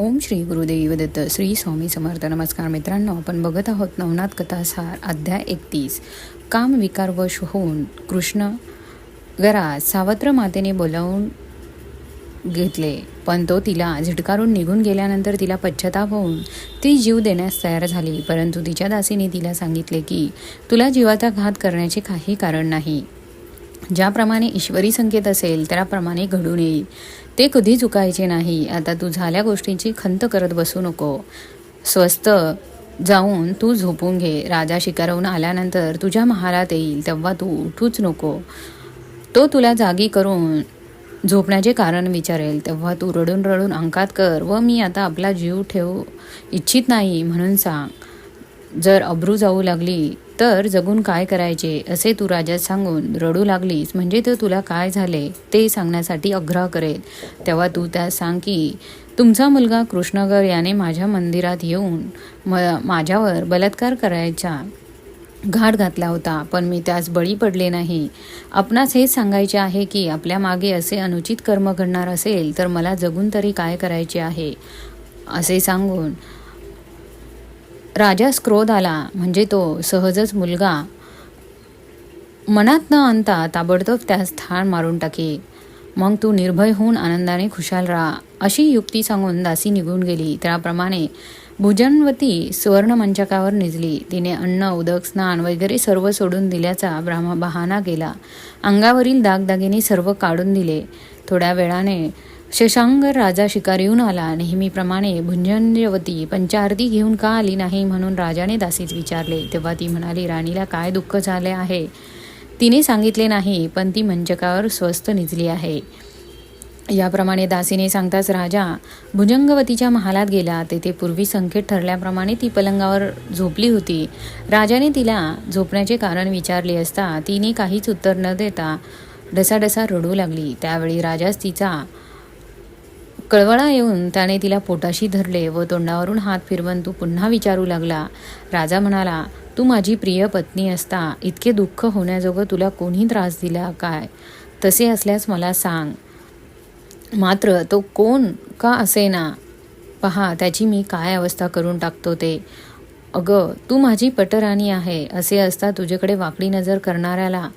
ओम श्री गुरुदेव दत्त श्री स्वामी समर्थ. नमस्कार मित्रांनो आपण बघत आहोत नवनाथ कथासार अध्याय एकतीस. काम विकारवश होऊन कृष्ण घरात सावत्र मातेने बोलावून घेतले. पण तो तिला झिटकारून निघून गेल्यानंतर तिला पश्चाताप होऊन ती जीव देण्यास तयार झाली. परंतु तिच्या दासीने तिला सांगितले की तुला जीवाचा घात करण्याचे काही कारण नाही. ज्याप्रमाणे ईश्वरी संकेत असेल त्याप्रमाणे घडून येईल. ते कधी चुकायचे नाही. आता तू झाल्या गोष्टींची खंत करत बसू नको. स्वस्त जाऊन तू झोपून घे. राजा शिकारवून आल्यानंतर तुझ्या महालात येईल. तेव्हा तू उठूच नको. तो तुला जागी करून झोपण्याचे कारण विचारेल. तेव्हा तू रडून रडून अंकात कर व मी आता आपला जीव ठेवू इच्छित नाही म्हणून सांग. जर अब्रू जाऊ लागली तर जगून काय करायचे असे तू राजास सांगून रडू लागलीस. म्हणजे तर तुला काय झाले ते सांगण्यासाठी आग्रह करेल. तेव्हा तू त्यास सांग की तुमचा मुलगा कृष्णगर याने माझ्या मंदिरात येऊन म माझ्यावर बलात्कार करायचा घाट घातला होता. पण मी त्यास बळी पडले नाही. आपणास हेच सांगायचे आहे की आपल्या मागे असे अनुचित कर्म घडणार असेल तर मला जगून तरी काय करायचे आहे? असे सांगून राजास क्रोध आला. म्हणजे तो सहजच मुलगा मनात न आणता ताबडतोब त्यास ठाण मारून टाके. मग तू निर्भय होऊन आनंदाने खुशाल राहा. अशी युक्ती सांगून दासी निघून गेली. त्याप्रमाणे भुजनवती सुवर्णमंचकावर निजली. तिने अन्न उदक स्नान वगैरे सर्व सोडून दिल्याचा ब्राह्म बहाणा केला. अंगावरील दागदागिने सर्व काढून दिले. थोड्या वेळाने शशांगर राजा शिकार येऊन आला. नेहमीप्रमाणे भुंजनवती पंचारती घेऊन का आली नाही? म्हणून राजाने दासीच विचारले. तेव्हा ती म्हणाली राणीला काय दुःख झाले आहे? तिने सांगितले नाही पण ती मंचकावर स्वस्थ निजली आहे. याप्रमाणे दासीने सांगताच राजा भुजंगवतीच्या महालात गेला. तेथे पूर्वी संकेत ठरल्याप्रमाणे ती पलंगावर झोपली होती. राजाने तिला झोपण्याचे कारण विचारले असता तिने काहीच उत्तर न देता डसाडसा रडू लागली. त्यावेळी राजास तिचा कळवळा येऊन त्याने तिला पोटाशी धरले व तोंडावरून हात फिरवून तू पुन्हा विचारू लागला. राजा म्हणाला तू माझी प्रिय पत्नी असता इतके दुःख होण्याजोगं तुला कोणी त्रास दिला काय? तसे असल्यास मला सांग. मात्र तो कोण का असेना? पहा त्याची मी काय अवस्था करून टाकतो ते. अगं तू माझी पटराणी आहे असे असता तुझ्याकडे वाकडी नजर करणाऱ्याला.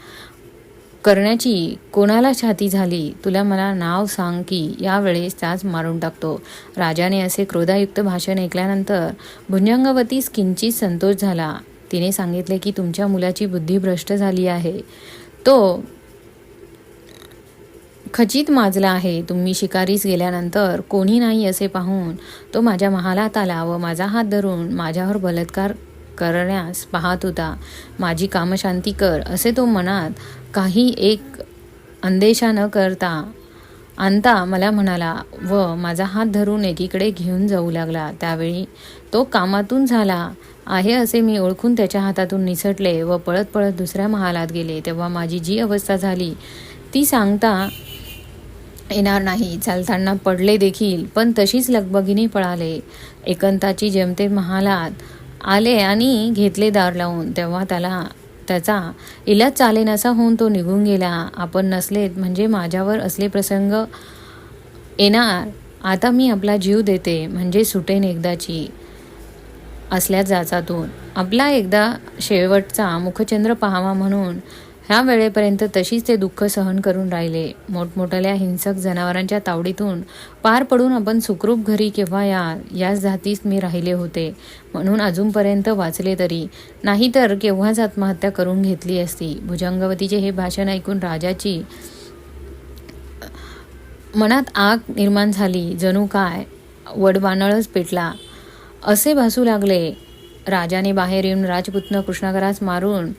करण्याची कोणाला छाती झाली. तुला मला नाव सांग की यावेळेस त्याच मारून टाकतो. राजाने असे क्रोधायुक्त भाषण ऐकल्यानंतर भुंजंगवतीस किंचित संतोष झाला. तिने सांगितले की तुमच्या मुलाची बुद्धी भ्रष्ट झाली आहे. तो खचित माजला आहे. तुम्ही शिकारीस गेल्यानंतर कोणी नाही असे पाहून तो माझ्या महालात आला व माझा हात धरून माझ्यावर बलात्कार करण्यास पाहत होता. माझी कामशांती कर असे तो मनात काही एक अंदेशा न करता आणता मला म्हणाला व माझा हात धरून एकीकडे घेऊन जाऊ लागला. त्यावेळी तो कामातून झाला आहे असे मी ओळखून त्याच्या हातातून निसटले व पळत पळत दुसऱ्या महालात गेले. तेव्हा माझी जी अवस्था झाली ती सांगता येणार नाही. चालताना पडले देखील पण तशीच लगबगीने पळाले. एकंताची जेमते महालात आले आणि घेतले दार लावून तेव्हा त्याला त्याचा इलाज चालेनासा होऊन तो निघून गेला. आपण नसलेत म्हणजे माझ्यावर असले प्रसंग येणार आता मी आपला जीव देते म्हणजे सुटेन एकदाची असल्या जाचातून. आपला एकदा शेवटचा मुखचंद्र पाहावा म्हणून ह्या वेळेपर्यंत तशीच ते दुःख सहन करून राहिले. मोठमोठ्या हिंसक जनावरांच्या तावडीतून पार पडून आपण सुखरूप घरी केव्हा या याच जातीस मी राहिले होते. म्हणून अजूनपर्यंत वाचले तरी. नाहीतर केव्हाच आत्महत्या करून घेतली असती. भुजंगवतीचे हे भाषण ऐकून राजाची मनात आग निर्माण झाली. जणू काय? वडवानळच पेटला. असे भासू लागले. राजाने बाहेर येऊन राजपुत्र कृष्णाकरास मारून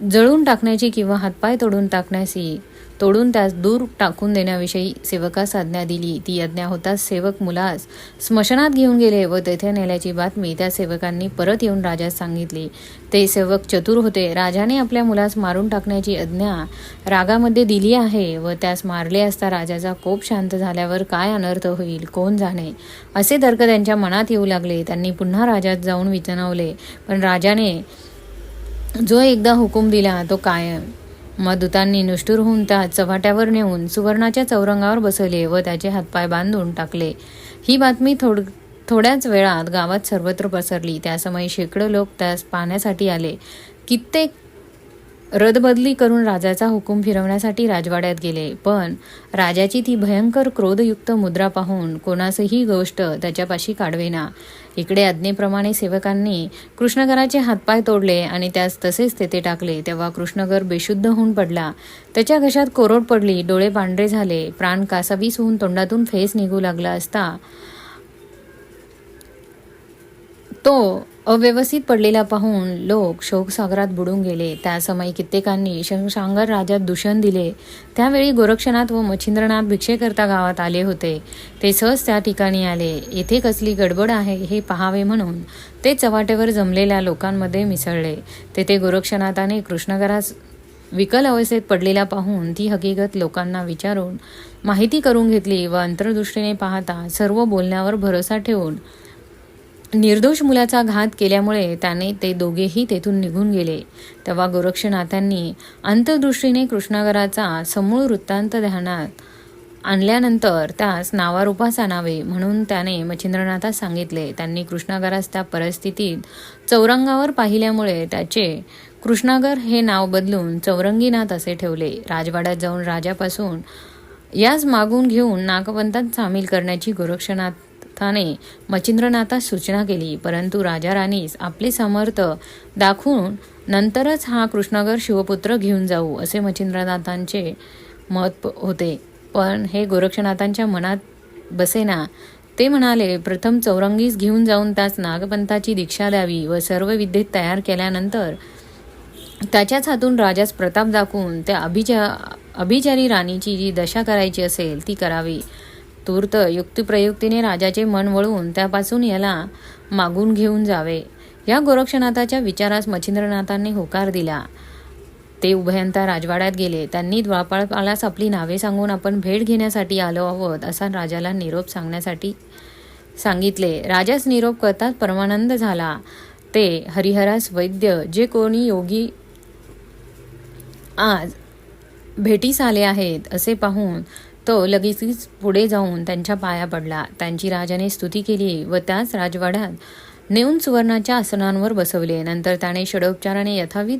जळून टाकण्याची किंवा हातपाय तोडून टाकण्याची तोडून त्यास दूर टाकून देण्याविषयी सेवकास आज्ञा दिली. ती आज्ञा होताच सेवक मुलास स्मशानात घेऊन गेले व तेथे नेल्याची बातमी त्या सेवकांनी परत येऊन राजास सांगितली. ते सेवक चतुर होते. राजाने आपल्या मुलास मारून टाकण्याची आज्ञा रागामध्ये दिली आहे व त्यास मारले असता राजाचा कोप शांत झाल्यावर काय अनर्थ होईल कोण जाणे? असे तर्क त्यांच्या मनात येऊ लागले. त्यांनी पुन्हा राजात जाऊन विचारवले पण राजाने जो एकदा हुकूम दिला तो कायम. मग दूतांनी निष्ठुर होऊन त्या चव्हाट्यावर नेऊन सुवर्णाच्या चौरंगावर बसवले व त्याचे हातपाय बांधून टाकले. ही बातमी थोड थोड्याच वेळात गावात सर्वत्र पसरली. त्यासमयी शेकडो लोक त्यास पाहण्यासाठी आले. कित्येक रदबदली करून राजाचा हुकूम फिरवण्यासाठी राजवाड्यात गेले. पण राजाची ती भयंकर क्रोधयुक्त मुद्रा पाहून कोणासही गोष्ट त्याच्यापाशी काढवेना. इकडे आज्ञेप्रमाणे सेवकांनी कृष्णगराचे हातपाय तोडले आणि त्यास तसेच तेथे टाकले. तेव्हा कृष्णगर बेशुद्ध होऊन पडला. त्याच्या घशात कोरड पडली. डोळे पांढरे झाले. प्राण कासावीस होऊन तोंडातून फेस निघू लागला असता तो अव्यवस्थित पडलेला पाहून लोक शोकसागरात बुडून गेले. त्यासमयी कित्येकांनी शंशांगर राजात दूषण दिले. त्यावेळी गोरक्षनाथ व मच्छिंद्रनाथ भिक्षेकरता गावात आले होते. ते सहज त्या ठिकाणी आले. येथे कसली गडबड आहे हे पहावे म्हणून ते चव्हाट्यावर जमलेल्या लोकांमध्ये मिसळले. तेथे गोरक्षनाथाने कृष्णगरास विकल अवस्थेत पडलेला पाहून ती हकीकत लोकांना विचारून माहिती करून घेतली व अंतर्दृष्टीने पाहता सर्व बोलण्यावर भरोसा ठेवून निर्दोष मुलाचा घात केल्यामुळे त्याने ते दोघेही तेथून निघून गेले. तेव्हा गोरक्षनाथांनी अंतर्दृष्टीने कृष्णागराचा समूळ वृत्तांत ध्यानात आणल्यानंतर त्यास नावारूपास आणावे म्हणून त्याने मच्छिंद्रनाथास सांगितले. त्यांनी कृष्णागरास त्या परिस्थितीत चौरंगावर पाहिल्यामुळे त्याचे कृष्णागर हे नाव बदलून चौरंगीनाथ असे ठेवले. राजवाड्यात जाऊन राजापासून यास मागून घेऊन नागपंथात सामील करण्याची गोरक्षनाथ गोरक्षनाथाने मच्छिंद्रनाथास सूचना केली परंतु राजा राणीस आपले समर्थ दाखवून नंतरच हा कृष्णगर शिवपुत्र घेऊन जाऊ असे मच्छिंद्रनाथांचे मत होते. पण हे गोरक्षनाथांच्या मनात बसेना. ते म्हणाले प्रथम चौरंगीस घेऊन जाऊन त्यास नागपंथाची दीक्षा द्यावी व सर्व विद्येत तयार केल्यानंतर त्याच्याच हातून राजास प्रताप दाखवून त्या अभिजा अभिचारी राणीची जी दशा करायची असेल ती करावी. तूर्त युक्तिप्रयुक्तीने राजाचे मन वळवून त्यापासून याला मागून घेऊन जावे. या गोरक्षनाथाच्या विचारास मच्छिंद्रनाथांनी होकार दिला. ते उभयंता राजवाड्यात गेले. त्यांनी द्वापाळास आपली नावे सांगून आपण भेट घेण्यासाठी आलो आहोत असा राजाला निरोप सांगण्यासाठी सांगितले. राजास निरोप करताच परमानंद झाला. ते हरिहरास वैद्य जे कोणी योगी आज भेटीस आले आहेत असे पाहून तो लगेचच पुढे जाऊन त्यांच्या पाया पडला. त्यांची राजाने स्तुती केली व त्याच राजवाड्यात नेऊन सुवर्णाच्या आसनांवर बसवले. नंतर त्याने षडोपचाराने यथाविध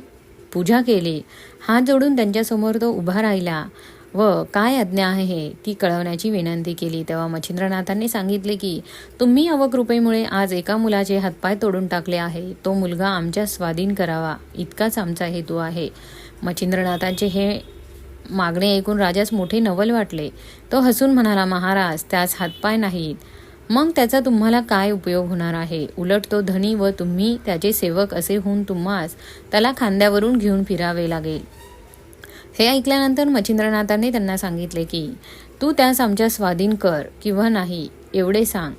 पूजा केली. हात जोडून त्यांच्यासमोर तो उभा राहिला. व काय आज्ञा आहे हे ती कळवण्याची विनंती केली. तेव्हा मच्छिंद्रनाथांनी सांगितले की तुम्ही अवकृपेमुळे आज एका मुलाचे हातपाय तोडून टाकले आहे. तो मुलगा आमच्या स्वाधीन करावा. इतकाच आमचा हेतू आहे. मच्छिंद्रनाथांचे हे मागणे ऐकून राजास मोठे नवल वाटले. तो हसून म्हणाला महाराज त्यास हातपाय नाहीत. मग त्याचा तुम्हाला काय उपयोग होणार आहे? उलट तो धनी व तुम्ही त्याचे सेवक असे होऊन तुम्हास त्याला खांद्यावरून घेऊन फिरावे लागेल. हे ऐकल्यानंतर मच्छिंद्रनाथांनी त्यांना सांगितले की तू त्यास आमच्या स्वाधीन कर किंवा नाही एवढे सांग.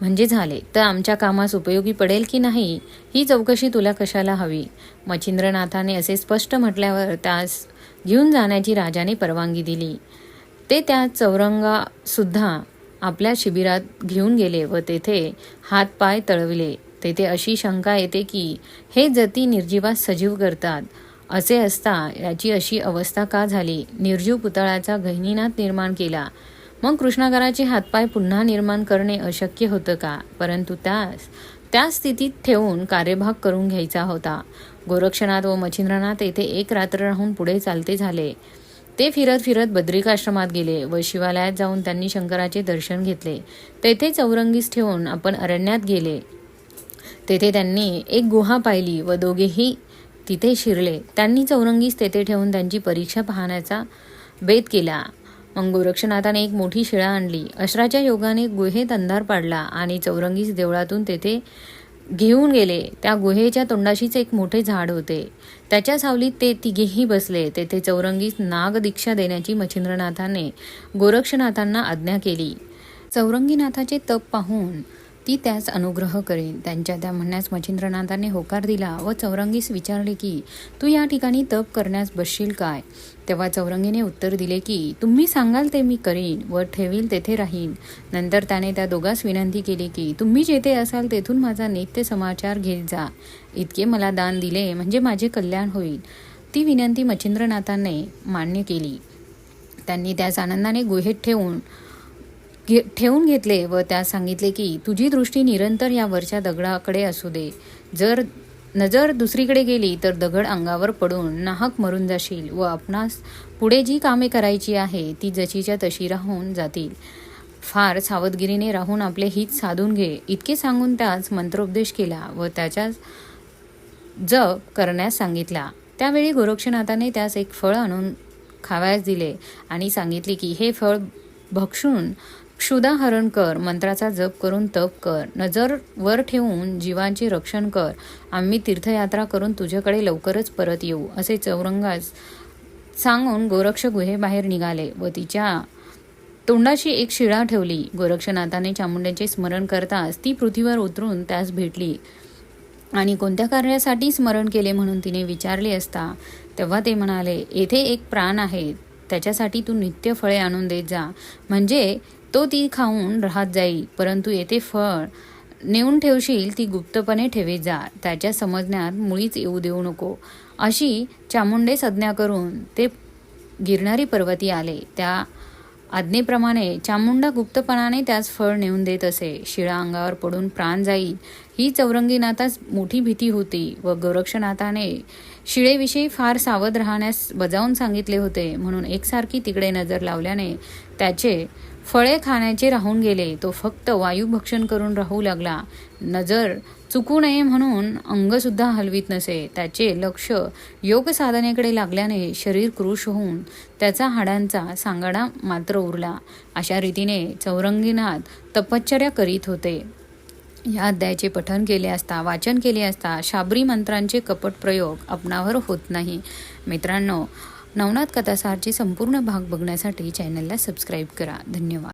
म्हणजे झाले तर आमच्या कामास उपयोगी पडेल की नाही ही चौकशी तुला कशाला हवी? मच्छिंद्रनाथाने असे स्पष्ट म्हटल्यावर त्यास घेऊन जाण्याची राजाने परवानगी दिली. ते त्या चौरंगासुद्धा आपल्या शिबिरात घेऊन गेले व तेथे हातपाय तळविले. तेथे अशी शंका येते की हे जती निर्जीवास सजीव करतात. असे असता याची अशी अवस्था का झाली? निर्जीव पुतळ्याचा गहिनीनाथ निर्माण केला. मग कृष्णागराचे हातपाय पुन्हा निर्माण करणे अशक्य होतं का? परंतु त्यास त्या स्थितीत ठेवून कार्यभाग करून घ्यायचा होता. गोरक्षनाथ व मच्छिंद्रनाथ येथे एक रात्र राहून पुढे चालते झाले. ते फिरत फिरत बद्रिकाश्रमात गेले व शिवालयात जाऊन त्यांनी शंकराचे दर्शन घेतले. तेथे चौरंगीस ठेवून आपण अरण्यात गेले. तेथे त्यांनी एक गुहा पाहिली व दोघेही तिथे शिरले. त्यांनी चौरंगीस तेथे ठेवून त्यांची परीक्षा पाहण्याचा बेत केला. मग गोरक्षनाथाने एक मोठी शिळा आणली. अश्राच्या योगाने गुहेत अंधार पाडला आणि चौरंगीस देवळातून तेथे घेऊन गेले. त्या गुहेच्या तोंडाशीच एक मोठे झाड होते. त्याच्या सावलीत ते तिघेही बसले. तेथे चौरंगीस नाग दीक्षा देण्याची मच्छिंद्रनाथाने गोरक्षनाथांना आज्ञा केली. चौरंगीनाथाचे तप पाहून ती त्यास अनुग्रह करेन. त्यांच्या त्या म्हणण्यास मच्छिंद्रनाथाने होकार दिला व चौरंगीस विचारले की तू या ठिकाणी तप करण्यास बसशील काय? तेव्हा चौरंगीने उत्तर दिले की तुम्ही सांगाल ते मी करीन व ठेवील तेथे राहीन. नंतर त्याने त्या दोघांस विनंती केली की तुम्ही जेथे असाल तेथून माझा नित्य समाचार घेत जा. इतके मला दान दिले म्हणजे माझे कल्याण होईल. ती विनंती मच्छिंद्रनाथाने मान्य केली. त्यांनी त्यास आनंदाने गुहेत ठेवून घे ठेवून घेतले व त्यास सांगितले की तुझी दृष्टी निरंतर या वरच्या दगडाकडे असू दे. जर नजर दुसरीकडे गेली तर दगड अंगावर पडून नाहक मरून जाशील व आपणास पुढे जी कामे करायची आहे ती जशीच्या तशी राहून जातील. फार सावधगिरीने राहून आपले हित साधून घे. इतके सांगून त्यास मंत्रोपदेश केला व त्याच्या जप करण्यास सांगितला. त्यावेळी गोरक्षनाथाने त्यास एक फळ आणून खावयास दिले आणि सांगितले की हे फळ भक्षून क्षुदाहरण कर मंत्राचा जप करून तप कर. नजर वर ठेवून जीवांचे रक्षण कर. आम्ही तीर्थयात्रा करून तुझ्याकडे लवकरच परत येऊ असे चौरंगास सांगून गोरक्ष गुहेबाहेर निघाले व तिच्या तोंडाशी एक शिळा ठेवली. गोरक्षनाथाने चामुंड्याचे स्मरण करताच ती पृथ्वीवर उतरून त्यास भेटली आणि कोणत्या कार्यासाठी स्मरण केले म्हणून तिने विचारले असता तेव्हा ते म्हणाले येथे एक प्राण आहे. त्याच्यासाठी तू नित्य फळे आणून देत जा. म्हणजे तो ती खाऊन राहत जाईल परंतु येथे फळ नेऊन ठेवशील ती गुप्तपणे ठेवे जा. त्याच्या समजण्यात मुळीच येऊ देऊ नको. अशी चामुंडे संज्ञा करून ते गिरणारी पर्वती आले. त्या आज्ञेप्रमाणे चामुंडा गुप्तपणाने त्यास फळ नेऊन देत असे. शिळा अंगावर पडून प्राण जाईल ही चौरंगीनाथास मोठी भीती होती व गोरक्षनाथाने शिळेविषयी फार सावध राहण्यास बजावून सांगितले होते. म्हणून एकसारखी तिकडे नजर लावल्याने त्याचे फळे खाण्याचे राहून गेले. तो फक्त वायुभक्षण करून राहू लागला. नजर चुकू नये म्हणून अंगसुद्धा हलवीत नसे. त्याचे लक्ष योग साधनेकडे लागल्याने शरीर कृश होऊन त्याचा हाडांचा सांगाडा मात्र उरला. अशा रीतीने चौरंगीनाथ तपश्चर्या करीत होते. या अध्यायाचे पठन केले असता वाचन केले असता शाबरी मंत्रांचे कपट प्रयोग आपणावर होत नाही. मित्रांनो नवनाथ कथासारचे संपूर्ण भाग बघण्यासाठी चॅनलला सबस्क्राईब करा. धन्यवाद.